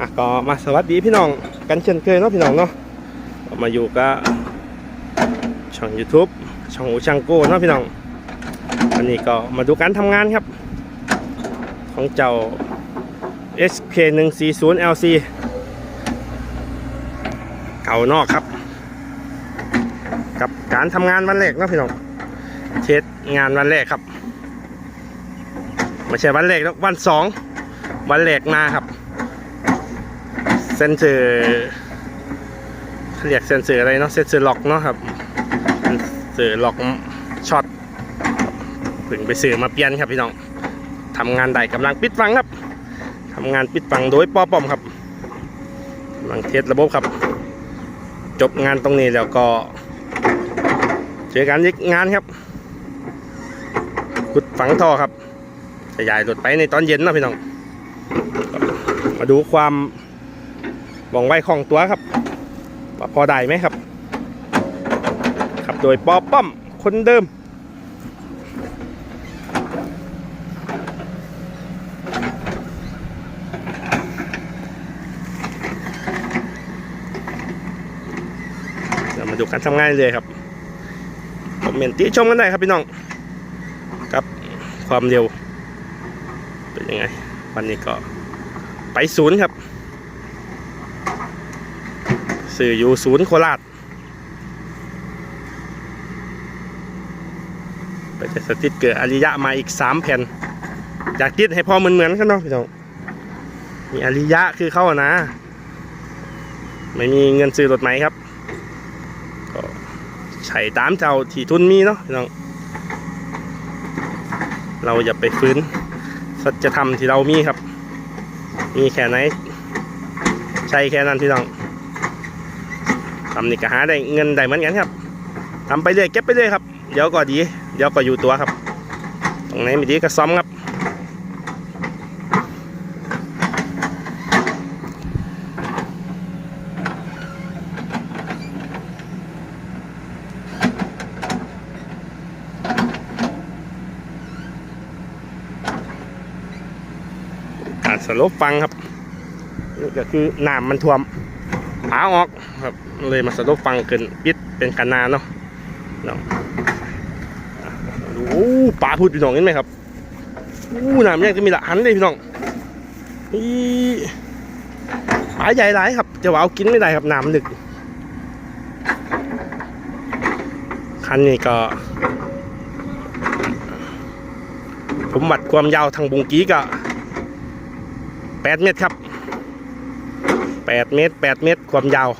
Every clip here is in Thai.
อะก็มาสวัสดีพี่น้องกันเช่นเคยเนาะพี่น้องเนาะมาอยู่กับช่อง YouTube ช่องอูช่างโก้เนาะพี่น้องวันนี้ก็มาดูการทำงานครับ ของเจ้า SK 1 4 0 LC เก่านอกครับ กับการทำงานวันแรกเนาะพี่น้องเทสงานวันแรกครับไม่ใช่วันแรกแล้ววันสองวันแรกมาครับ เซนเซอร์เขาเรียกเซนเซอร์อะไรเนาะเซนเซอร์ล็อกเนาะครับเซนเซอร์ล็อกช็อตเพิ่งไปซื้อมาเปลี่ยนครับพี่น้องทำงานใดกำลังปิดฟังครับทำงานปิดฟังโดยปอปอมครับกำลังเทสระบบครับ จบงานตรงนี้แล้วก็เจอกันอีกงานครับขุดฝังท่อครับขยายรถไปในตอนเย็นเนาะพี่น้อง มาดูความ ว่องไวของตัวครับพอได้ไหมครับ ขับโดยปอป้อมคนเดิม เดี๋ยวมาดูการทำงานเลยครับคอมเมนต์ที่ชมกันได้ครับพี่น้องครับความเร็ว เป็นยังไง วันนี้ก็ไปศูนย์ครับ สื่ออยู่ศูนย์โคราชไปแต่สติดเกิดอริยะมาอีกสามแผ่น อยากติดให้พอเหมือนเหมือนกันเนาะพี่น้องมีอริยะคือเข้าอะนะ ไม่มีเงินซื้อรถไหมครับ ก็ใช้ตามเจ้าที่ทุนมีเนาะพี่น้องเราอย่าไปฟื้นสัจธรรมที่เรามีครับ มีแค่ไหนใช่แค่นั้นพี่น้อง ทำนี่ก็หาได้เงินได้เหมือนกันครับทำไปเรื่อยเก็บไปเรื่อยครับ เดี๋ยวก็ดี เดี๋ยวก็อยู่ตัวครับ ตรงไหนไม่ดีก็ซ้อมครับการสลบฟังครับ นี่ก็คือน้ำมันท่วม หาออกครับเลยมาสะดุดฟังเกินปิดเป็นกันนาเนาะเนาะดูโอ้ปลาพูดพี่น้องเห็นไหมครับอู้น้ำเนี่ยจะมีลายอันเลยพี่น้องนี่ปลาใหญ่หลายครับจะว่าเอากินไม่ได้ครับน้ำลึกคันนี้ก็ ผมวัดความยาวทางบุงกี้ก็แปดเมตรครับ แปดเมตรแปดเมตร ความยาว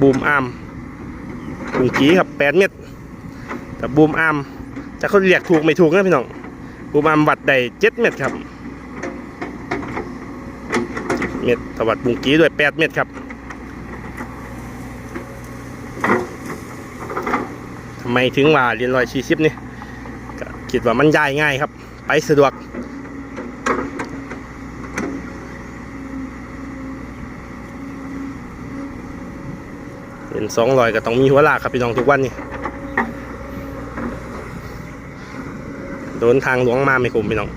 บูมอาร์มบุงกีครับแปดเมตรแต่บูมอาร์มจะเขาเรียกถูกไม่ถูกนะพี่น้อง บูมอาร์มวัดได้เจ็ดเมตรครับเมตรตวัดบุงกีด้วยแปดเมตรครับทำไมถึงว่าเรียนรอยชีชิปนี่คิดว่ามันย่ายง่ายครับ ไปสะดวก เป็นสองรอยก็ต้องมีหัวลากครับพี่น้องทุกวันนี่โดนทางหลวงมาไม่คุ้มพี่น้อง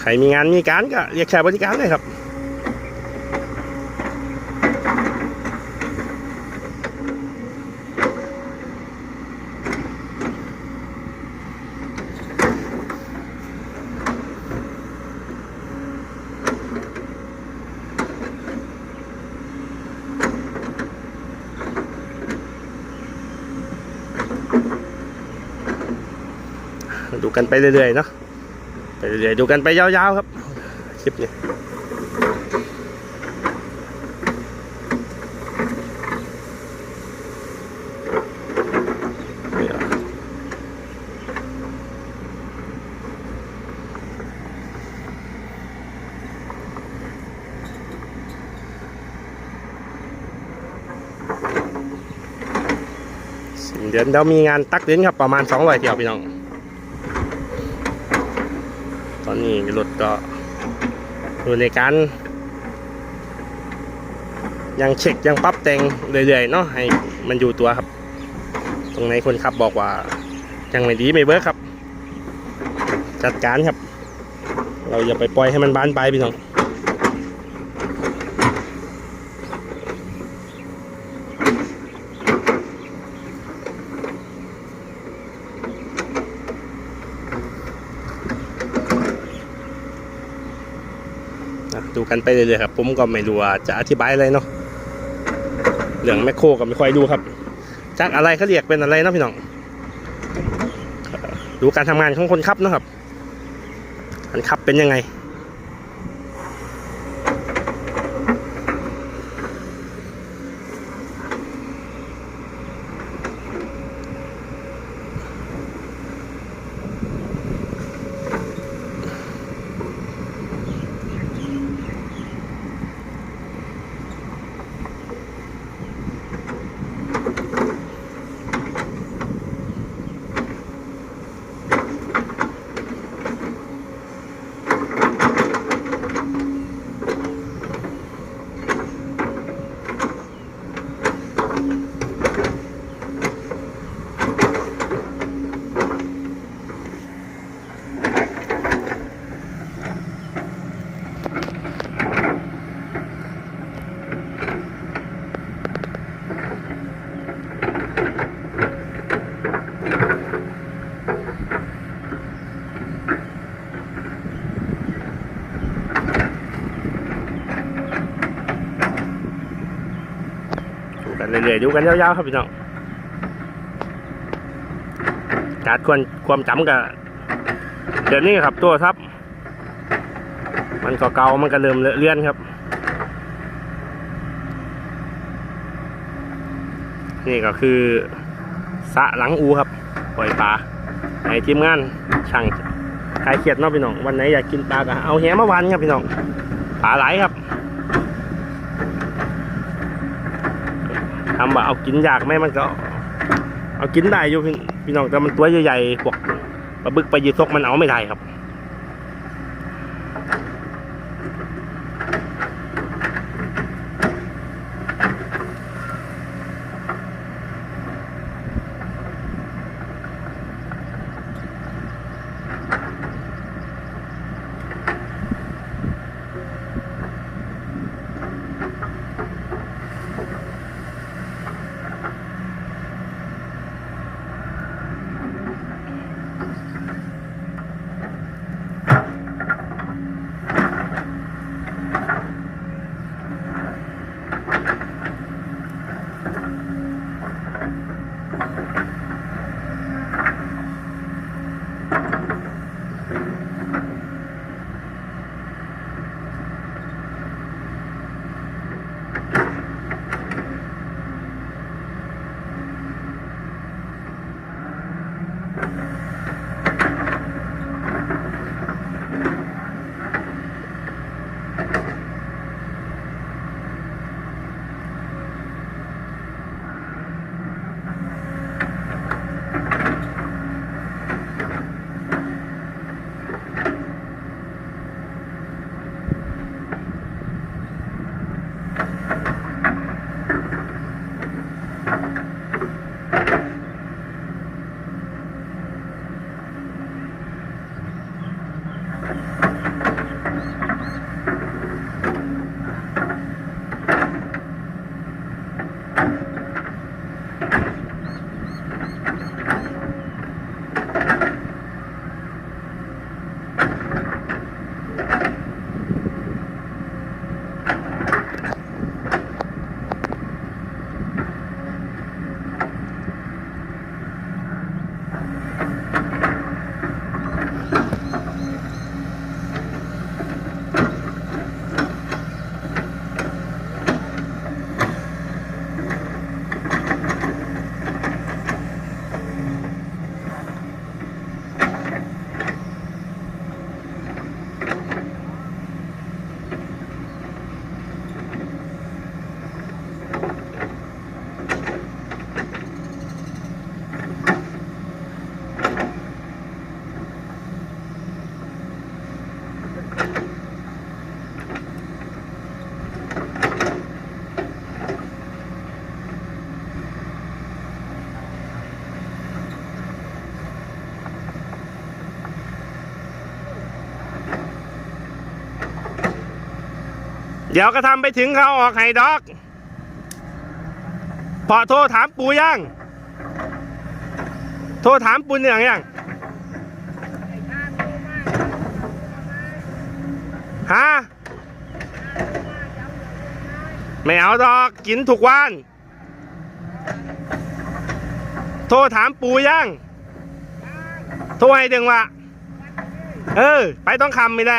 ใครมีงานมีการก็เรียกใช้บริการเลยครับ ดูกันไปเรื่อยๆเนาะไปเรื่อยๆดูกันไปยาวๆครับคลิปนี้นี่อะสิ้นเดือนเรามีงานตักเดือนครับประมาณ200เที่ยวพี่น้อง ต อนนี้รถก็อยู่ในการยังเช็คยังปรับแต่งเรื่อยๆเนาะให้มันอยู่ตัวครับ ตรงไหนคนขับบอกว่ายังไม่ดีไม่เบิร์กครับ จัดการครับ เราอย่าไปปล่อยให้มันบานปลายพี่น้อง ดูกันไปเรื่อยๆครับ ผมก็ไม่รู้ว่าจะอธิบายอะไรเนาะเรื่องแมคโครก็ไม่ค่อยดูครับจากอะไรเขาเรียกเป็นอะไรเนาะพี่น้อง ดูการทำงานของคนขับเนาะครับคนขับเป็นยังไง กันเรื่อยๆดูกันยาวๆครับพี่น้องการควรความจำกับเดี๋ยวนี้ครับตัวครับ มันก็เก่ามันก็เริ่มเลื่อนครับ นี่ก็คือสะหลังอูครับปล่อยปลาในทีมงานช่างคลายเครียดเนาะพี่น้องวันไหนอยากกินปลาก็เอาแหมาวันครับพี่น้องปลาไหลครับ ถามว่าเอากินยากไหมมันก็ เอากินได้อยู่พี่พี่น้องแต่มันตัวใหญ่ๆพวกปลาบึกปลายีซกมันเอาไม่ได้ครับ เดี๋ยวก็ทำไปถึงเขาออกไฮดอก พอโทรถามปูยังโทรถามปูเหนืองยังฮะไม่เอาดอกกินทุกวัน โทรถามปูยังโทรให้ดึงว่าเออ ไปต้องคำไม่ได้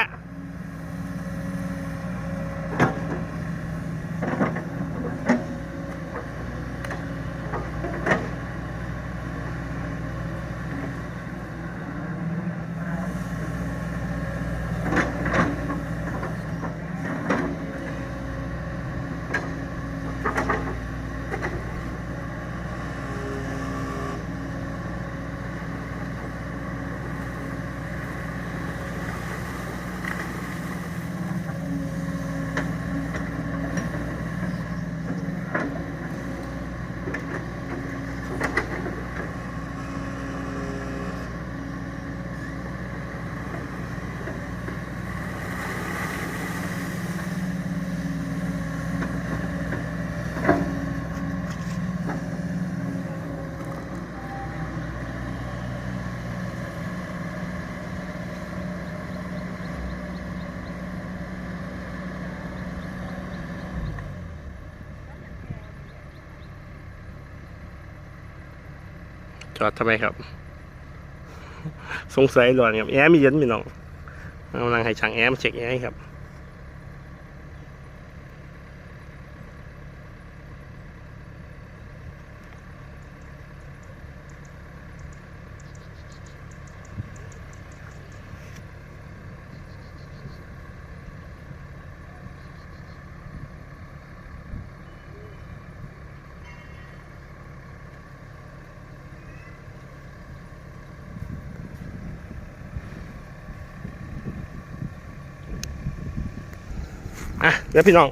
จอดทำไมครับ สงสัยหลอนครับ แอร์มีเย็นมีน้องกำลังให้ช่างแอร์มาเช็คแอร์ครับ อะเดี๋ยวพี่น้อง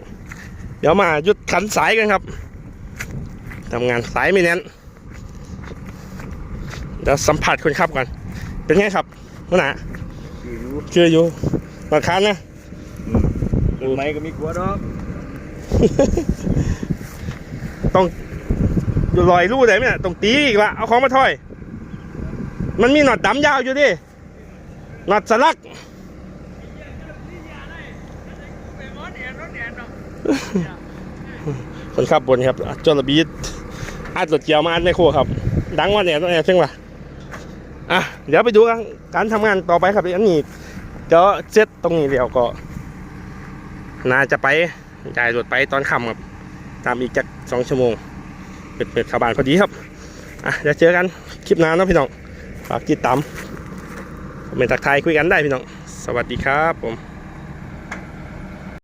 เดี๋ยวมาหยุดขันสายกันครับทำงานสายไม่แน่นเดี๋ยวสัมผัสคนขับก่อนเป็นไงครับหัวหน้าอยู่เชื่ออยู่ราคานะต้นไม้ก็มีกลัวดอกต้องอยู่ลอยรูได้ไหมเนี่ยต้องตีอีกละเอาของมาถ้อย มันมีหนอดดำยาวอยู่ดิหนอดสลัก คนขับบนครับจอระบีดอาดรถเกียวมาอัดในโครัวครับ ดังว่าเนี่ยต้องแอบเช่งว่ะอะเดี๋ยวไปดูการทำงานต่อไปครับอันนี้เดี๋ยวเซตตรงนี้เดี๋ยวก็ น่าจะไปจ่ายรถไปตอนค่ำครับ ตามอีกจากสองชั่วโมงเป็ดเป็ดขาวบานพอดีครับอะเดี๋ยวเจอกันคลิปหน้านะพี่น้องฝากติดตามเมนต์ทักทายคุยกันได้พี่น้อง สวัสดีครับผม